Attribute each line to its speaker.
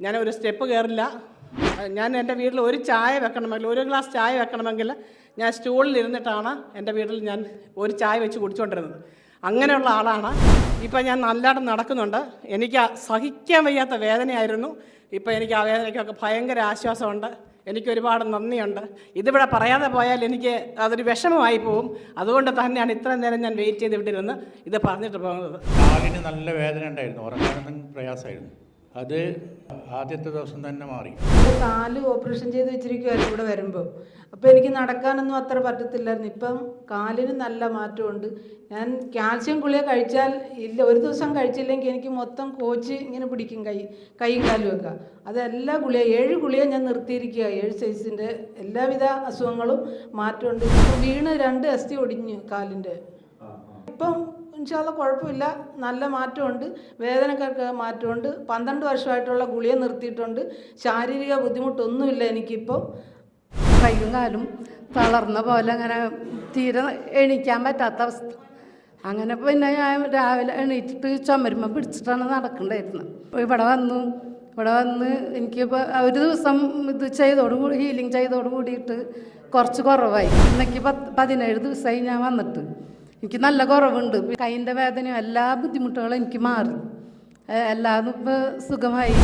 Speaker 1: ഞാൻ ഒരു സ്റ്റെപ്പ് കയറില്ല. ഞാൻ എന്റെ വീട്ടിൽ ഒരു ചായ വെക്കണമെങ്കിൽ ഒരു ഗ്ലാസ് ചായ വെക്കണമെങ്കിൽ ഞാൻ സ്റ്റൂളിൽ ഇരുന്നിട്ടാണ് എന്റെ വീട്ടിൽ ഞാൻ ഒരു ചായ വെച്ച് കുടിച്ചുകൊണ്ടിരുന്നത്. അങ്ങനെയുള്ള ആളാണ്. ഇപ്പം ഞാൻ നല്ലതായിട്ട് നടക്കുന്നുണ്ട്. എനിക്ക് സഹിക്കാൻ വയ്യാത്ത വേദനയായിരുന്നു. ഇപ്പം എനിക്ക് ആ വേദനയ്ക്കൊക്കെ ഭയങ്കര ആശ്വാസമുണ്ട്. എനിക്ക് ഒരുപാട് നന്ദിയുണ്ട്. ഇതിവിടെ പറയാതെ പോയാൽ എനിക്ക് അതൊരു വിഷമമായി പോകും അതുകൊണ്ട് തന്നെയാണ് ഇത്രയും നേരം ഞാൻ വെയിറ്റ് ചെയ്ത് വിട്ടിരുന്ന് ഇത് പറഞ്ഞിട്ട് പോകുന്നത്.
Speaker 2: നല്ല വേദന ഉണ്ടായിരുന്നു. പ്രയാസമായിരുന്നു. അത് ആദ്യത്തെ ദിവസം തന്നെ മാറി.
Speaker 3: കാൽ ഓപ്പറേഷൻ ചെയ്ത് വെച്ചിരിക്കുമായിരുന്നു ഇവിടെ വരുമ്പോൾ അപ്പോൾ എനിക്ക് നടക്കാനൊന്നും അത്ര പറ്റത്തില്ലായിരുന്നു. ഇപ്പം കാലിന് നല്ല മാറ്റമുണ്ട്. ഞാൻ കാൽസ്യം ഗുളിക കഴിച്ചാൽ ഇല്ല ഒരു ദിവസം കഴിച്ചില്ലെങ്കിൽ എനിക്ക് മൊത്തം കോച്ച് ഇങ്ങനെ പിടിക്കും കൈ കൈയും കാലും ഒക്കെ. അതെല്ലാ ഗുളിക ഏഴ് ഗുളിക ഞാൻ നിർത്തിയിരിക്കുക ഏഴ് സൈസിന്റെ എല്ലാവിധ അസുഖങ്ങളും മാറ്റമുണ്ട്. വീണ് രണ്ട് അസ്ഥി ഒടിഞ്ഞു കാലിന്റെ ഇപ്പം ഇൻഷാല്ല കുഴപ്പമില്ല. നല്ല മാറ്റമുണ്ട്. വേദനക്കൊക്കെ മാറ്റമുണ്ട്. പന്ത്രണ്ട് വർഷമായിട്ടുള്ള ഗുളിക നിർത്തിയിട്ടുണ്ട്. ശാരീരിക ബുദ്ധിമുട്ടൊന്നുമില്ല എനിക്കിപ്പോൾ
Speaker 4: കൈയും കാലും തളർന്ന പോലെ അങ്ങനെ തീരെ എണീക്കാൻ പറ്റാത്ത അവസ്ഥ. അങ്ങനെ പിന്നെ ഞാൻ രാവിലെ എണീറ്റിട്ട് ചുമരുമ്പം പിടിച്ചിട്ടാണ് നടക്കണ്ടായിരുന്നത് ഇവിടെ വന്നു. ഇവിടെ വന്ന് എനിക്കിപ്പോൾ ഒരു ദിവസം ഇത് ചെയ്തോട് കൂടി ഹീലിംഗ് ചെയ്തോട് കൂടിയിട്ട് കുറച്ച് കുറവായി. ഇന്നേക്ക് പത്ത് പതിനേഴ് ദിവസമായി ഞാൻ വന്നിട്ട്. എനിക്ക് നല്ല കുറവുണ്ട്. കൈന്റെ വേദനയും എല്ലാ ബുദ്ധിമുട്ടുകളും എനിക്ക് മാറി. എല്ലാതും ഇപ്പോൾ സുഖമായി.